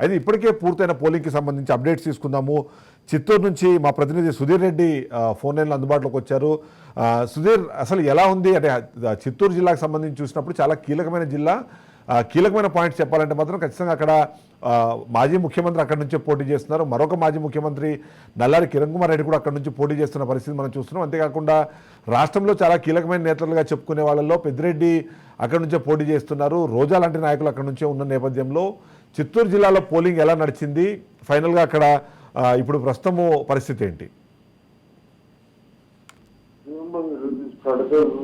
అయితే ఇప్పటికే పూర్తయిన పోలింగ్కి సంబంధించి అప్డేట్స్ తీసుకుందాము. చిత్తూరు నుంచి మా ప్రతినిధి సుధీర్ రెడ్డి ఫోన్ లైన్లో అందుబాటులోకి వచ్చారు. సుధీర్ అసలు ఎలా ఉంది? అంటే చిత్తూరు జిల్లాకు సంబంధించి చూసినప్పుడు చాలా కీలకమైన జిల్లా. కీలకమైన పాయింట్స్ చెప్పాలంటే మాత్రం ఖచ్చితంగా అక్కడ మాజీ ముఖ్యమంత్రి అక్కడి నుంచే పోటీ చేస్తున్నారు. మరొక మాజీ ముఖ్యమంత్రి నల్లారి కిరణ్ కుమార్ రెడ్డి కూడా అక్కడి నుంచి పోటీ చేస్తున్న పరిస్థితి మనం చూస్తున్నాం. అంతేకాకుండా రాష్ట్రంలో చాలా కీలకమైన నేతలుగా చెప్పుకునే వాళ్ళల్లో పెద్దిరెడ్డి అక్కడి నుంచే పోటీ చేస్తున్నారు. రోజా లాంటి నాయకులు అక్కడి నుంచే ఉన్న నేపథ్యంలో చిత్తూరు జిల్లాలో పోలింగ్ ఎలా నడిచింది ఫైనల్గా అక్కడ ఇప్పుడు ప్రస్తుతము పరిస్థితి ఏంటి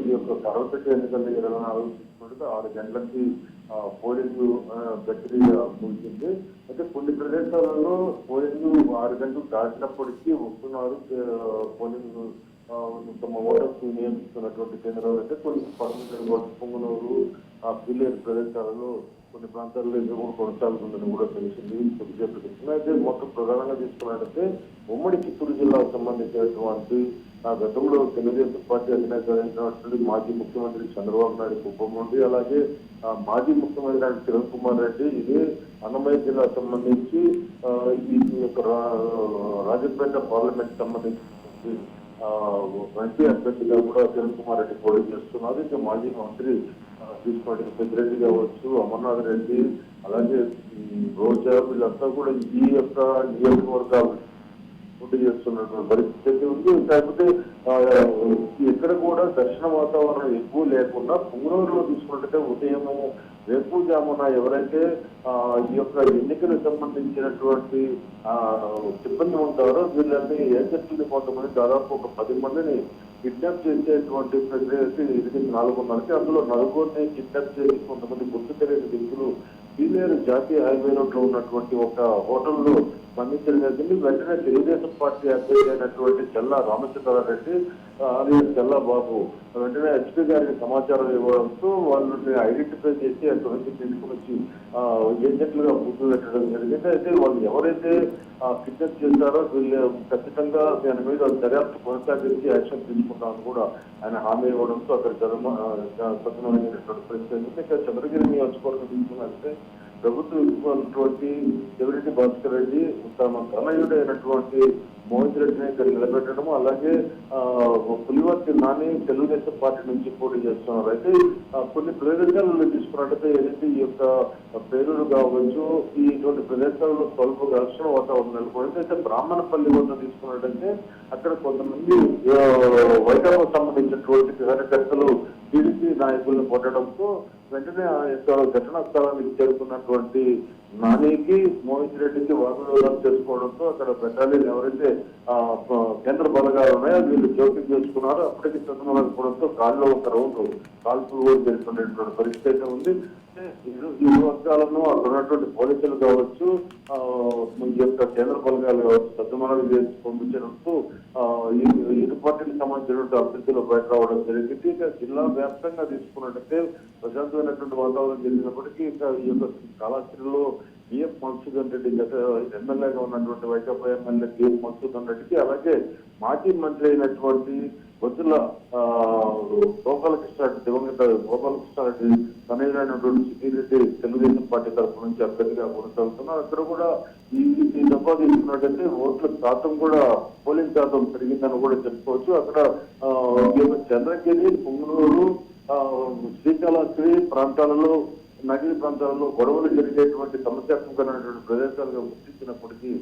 ఈ యొక్క సార్వత్రిక ఎన్నికల ఇరవై నాలుగు ఆరు గంటలకి పోలింగ్ ఆ, ముగిసింది అయితే కొన్ని ప్రదేశాలలో పోలింగ్ ఆరు గంటలు దాటినప్పటికీ వస్తున్నారు పోలింగ్ తమ ఓటర్స్ నియమిస్తున్నటువంటి కేంద్రాలు అయితే కొన్ని పర్మిషన్ పొంగునూరు ఆ పిల్లేరు ప్రదేశాలలో కొన్ని ప్రాంతాల్లో ఇది కూడా కొనసాగుతుందని కూడా తెలిసింది. కొద్దిసేపు అయితే మొత్తం ప్రధానంగా తీసుకున్నట్లయితే ఉమ్మడి చిత్తూరు జిల్లాకు సంబంధించినటువంటి ఆ గతంలో తెలుగుదేశం పార్టీ అధినేత అయినటువంటి మాజీ ముఖ్యమంత్రి చంద్రబాబు నాయుడు కుప్పం నుండి అలాగే ఆ మాజీ ముఖ్యమంత్రి అయిన కిరణ్ కుమార్ రెడ్డి ఇది అన్నమయ్య జిల్లాకు సంబంధించి ఈ యొక్క రా- రాజపేట పార్లమెంట్ సంబంధించి ఎంపీ అభ్యర్థిగా కూడా కిరణ్ కుమార్ రెడ్డి పోటీ చేస్తున్నారు. ఇక మాజీ మంత్రి ఆ, తీసుకోవడానికి పెద్దిరెడ్డి కావచ్చు అమర్నాథ్ రెడ్డి అలాగే రోజా వీళ్ళంతా కూడా ఈ యొక్క నియోజకవర్గాలు పోటీ చేస్తున్నటువంటి పరిస్థితి ఉంది. కాకపోతే ఎక్కడ కూడా దర్శన వాతావరణం ఎక్కువ లేకుండా పుంగనూరులో తీసుకున్నట్టయితే ఉదయము వేకుజామున ఎవరైతే ఆ, ఈ యొక్క ఎన్నికలకు సంబంధించినటువంటి ఆ, సిబ్బంది ఉంటారో వీళ్ళని ఏజెంట్లని కొంతమంది దాదాపు ఒక పది మందిని కిడ్నాప్ చేసేటువంటి ప్రక్రియ ఇది నాలుగున్నరకి అందులో నలుగురిని కిడ్నాప్ చేసి కొంతమంది గుర్తు తెలియని వ్యక్తులు సీనియర్ జాతీయ హైవే రోడ్లో ఉన్నటువంటి ఒక హోటల్లో స్పందించడం జరిగింది వెంటనే తెలుగుదేశం పార్టీ అభ్యర్థి అయినటువంటి చెల్లా రామచంద్రారెడ్డి ఆ, alias చెల్లా బాబు వెంటనే హెచ్పీ గారికి సమాచారం ఇవ్వడంతో వాళ్ళని ఐడెంటిఫై చేసి అటువంటి నుంచి వచ్చి ఏజెంట్లుగా గుర్తు పెట్టడం జరిగింది అయితే వాళ్ళు ఎవరైతే కిడ్నాప్ చేశారో వీళ్ళు ఖచ్చితంగా దాని మీద దర్యాప్తు కొనసాగించి యాక్షన్ తీసుకుంటామని కూడా ఆయన హామీ ఇవ్వడంతో అక్కడ జన్మ సత్యమైనటువంటి పరిస్థితి ఉంది. చంద్రగిరి నియోజకవర్గం తీసుకున్నట్లయితే ప్రభుత్వం ఇస్తున్నటువంటి చెవిరెడ్డి భాస్కర్ రెడ్డి తమ తనయుడైనటువంటి అయినటువంటి మోహిత్ రెడ్డిని ఇక్కడ నిలబెట్టడం అలాగే పులివర్తి నాని తెలుగుదేశం పార్టీ నుంచి పోటీ చేస్తున్నారు. అయితే కొన్ని ప్రదేశాలను తీసుకున్నట్టయితే ఏదైతే ఈ యొక్క పేరులు కావచ్చు ఈ ఇటువంటి ప్రదేశాల్లో స్వల్ప ఘర్షణ వాతావరణం నెలకొంది. అయితే బ్రాహ్మణపల్లి వద్ద తీసుకున్నట్టయితే అక్కడ కొంతమంది ఆ, సంబంధించినటువంటి కార్యకర్తలు టీడీపీ నాయకులను కొట్టడంతో వెంటనే ఆ యొక్క ఘటనా స్థలానికి చేరుకున్నటువంటి నానికి మోహిత్ రెడ్డికి వాగ్విరోధం చేసుకోవడంతో అక్కడ బెటాలియన్ ఎవరైతే కేంద్ర బలగాలు ఉన్నాయి? వీళ్ళు జోక్యం చేసుకున్నారు. అప్పటికి చంద్రబాబుకోవడంతో కాళ్ళలో ఒక రౌండ్ కాల్పులు కూడా జరుగుతున్నటువంటి పరిస్థితి అయితే ఉంది. ఈ వర్గాలను అక్కడ ఉన్నటువంటి పోలీసులు కావచ్చు ఈ యొక్క కేంద్ర బలగాలు కావచ్చు సద్దుమణాలు చేసి పంపించినట్టు ఇరు పార్టీలకు సంబంధించినటువంటి అభ్యర్థులు బయట రావడం జరిగింది. ఇక జిల్లా వ్యాప్తంగా తీసుకున్నట్టయితే ప్రశాంతమైనటువంటి వాతావరణం జరిగినప్పటికీ ఇక ఈ యొక్క కాళాస్త్రిలో బిఎం మధుసూదన్ రెడ్డి గత ఎమ్మెల్యేగా ఉన్నటువంటి వైకాపా ఎమ్మెల్యే బిఎం మధుసూదన్ రెడ్డికి అలాగే మాజీ మంత్రి అయినటువంటి వద్దుల గోపాలకృష్ణారెడ్డి దివంగత గోపాలకృష్ణారెడ్డి తనయుడైనటువంటి సిద్దిరెడ్డి తెలుగుదేశం పార్టీ తరఫు నుంచి అభ్యర్థిగా కొనసాగుతున్నారు. అక్కడ కూడా ఈ ఈ తీసుకున్నట్టయితే ఓట్ల శాతం కూడా పోలింగ్ శాతం పెరిగిందని కూడా చెప్పుకోవచ్చు. అక్కడ చంద్రగిరి పొంగనూరు శ్రీకాళహస్తి ప్రాంతాలలో నగరి ప్రాంతాలలో గొడవలు జరిగేటువంటి సమస్యాత్మకమైనటువంటి ప్రదేశాలుగా గుర్తించినప్పటికీ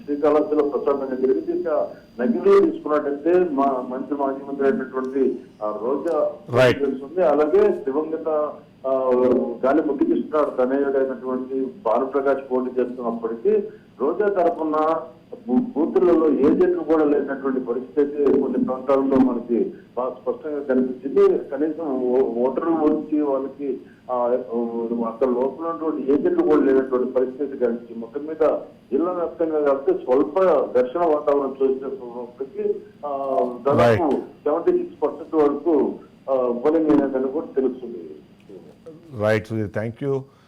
శ్రీకాళహస్తిలో ప్రశాంతంగా జరిగింది ఇక నగిరిలో తీసుకున్నట్టయితే మా మంత్రి మాజీ మంత్రి అయినటువంటి రోజా. ఉంది అలాగే దివంగత గాలి ముద్దుకృష్ణ తనయుడైనటువంటి భానుప్రకాష్ పోటీ చేస్తున్నప్పటికీ రోజా తరఫున బూ- బూతులలో ఏజెంట్లు కూడా లేనటువంటి పరిస్థితి కొన్ని ప్రాంతాల్లో మనకి బాగా స్పష్టంగా కనిపించింది. కనీసం ఓటర్లు వచ్చి వాళ్ళకి అక్కడ లోపల ఉన్నటువంటి ఏజెంట్లు కూడా లేనటువంటి పరిస్థితి కనిపించింది. మొత్తం మీద జిల్లా వ్యాప్తంగా కాబట్టి స్వల్ప ఘర్షణ వాతావరణం చూసినప్పటికీ దాదాపు సెవెంటీ సిక్స్ పర్సెంట్ వరకు పోలింగ్ అయినదని కూడా తెలుస్తుంది. Right thank you